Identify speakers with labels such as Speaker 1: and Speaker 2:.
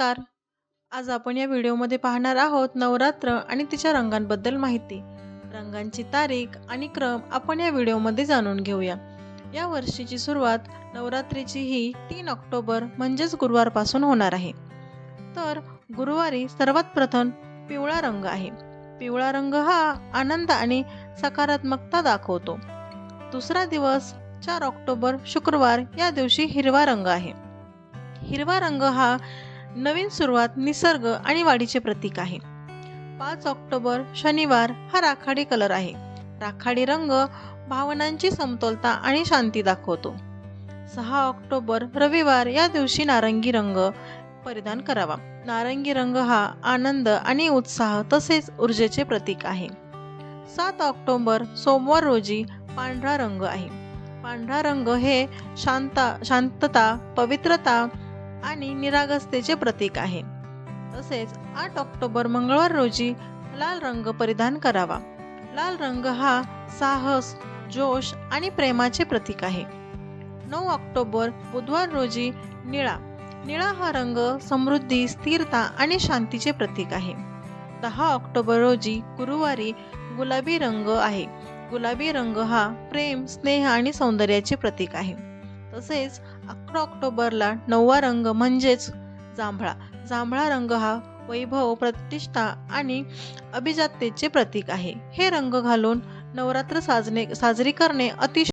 Speaker 1: नमस्कार. आज आपण या व्हिडिओमध्ये पाहणार आहोत नवरात्र आणि तिच्या रंगांबद्दल माहिती. रंगांची तारीख आणि क्रम आपण या व्हिडिओमध्ये जाणून घेऊया. या वर्षीची सुरुवात नवरात्रीची ही तीन ऑक्टोबर म्हणजेच गुरुवारपासून होणार आहे. तर गुरुवारी सर्वात प्रथम पिवळा रंग आहे. पिवळा रंग हा आनंद आणि सकारात्मकता दाखवतो. दुसरा दिवस चार ऑक्टोबर शुक्रवार या दिवशी हिरवा रंग आहे. हिरवा रंग हा नवीन सुरुवात निसर्ग आणि वाढीचे प्रतीक आहे. पाच ऑक्टोबर शनिवार हा राखाडी कलर आहे. राखाडी रंग भावनांची समतोलता आणि शांती दाखवतो. सहा ऑक्टोबर रविवार या दिवशी नारंगी रंग परिधान करावा. नारंगी रंग हा आनंद आणि उत्साह तसेच ऊर्जेचे प्रतीक आहे. सात ऑक्टोबर सोमवार रोजी पांढरा रंग आहे. पांढरा रंग हे शांता शांतता पवित्रता आणि निरागसतेचे प्रतीक आहे. तसेच आठ ऑक्टोबर मंगळवार रोजी लाल रंग परिधान करावा. लाल रंग हा साहस जोश आणि प्रेमाचे प्रतीक आहे. नऊ ऑक्टोबर बुधवार रोजी निळा. निळा हा रंग समृद्धी स्थिरता आणि शांतीचे प्रतीक आहे. दहा ऑक्टोबर रोजी गुरुवारी गुलाबी रंग आहे. गुलाबी रंग हा प्रेम स्नेह आणि सौंदर्याचे प्रतीक आहे. तसेच अकरा ऑक्टोबरला नववा रंग म्हणजेच जांभळा. जांभळा रंग हा वैभव प्रतिष्ठा आणि अभिजाततेचे प्रतीक आहे. हे रंग घालून नवरात्र साजणे साजरी करणे अतिशय